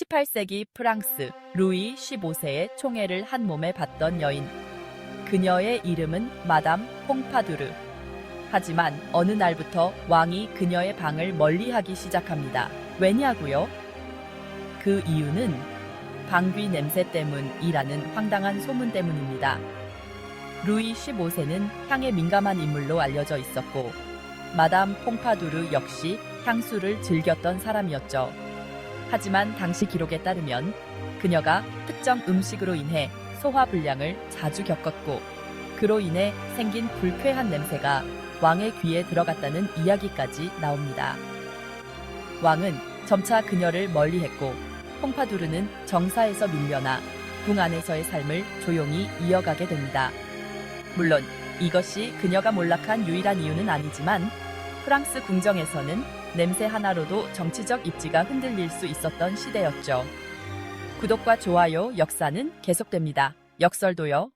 18세기 프랑스 루이 15세의 총애를 한 몸에 받던 여인. 그녀의 이름은 마담 퐁파두르. 하지만 어느 날부터 왕이 그녀의 방을 멀리하기 시작합니다. 왜냐고요? 그 이유는 방귀 냄새 때문이라는 황당한 소문 때문입니다. 루이 15세는 향에 민감한 인물로 알려져 있었고 마담 퐁파두르 역시 향수를 즐겼던 사람이었죠. 하지만 당시 기록에 따르면 그녀가 특정 음식으로 인해 소화불량을 자주 겪었고 그로 인해 생긴 불쾌한 냄새가 왕의 귀에 들어갔다는 이야기까지 나옵니다. 왕은 점차 그녀를 멀리했고 퐁파두르는 정사에서 밀려나 궁 안에서의 삶을 조용히 이어가게 됩니다. 물론 이것이 그녀가 몰락한 유일한 이유는 아니지만 프랑스 궁정에서는 냄새 하나로도 정치적 입지가 흔들릴 수 있었던 시대였죠. 구독과 좋아요 역사는 계속됩니다. 역설도요.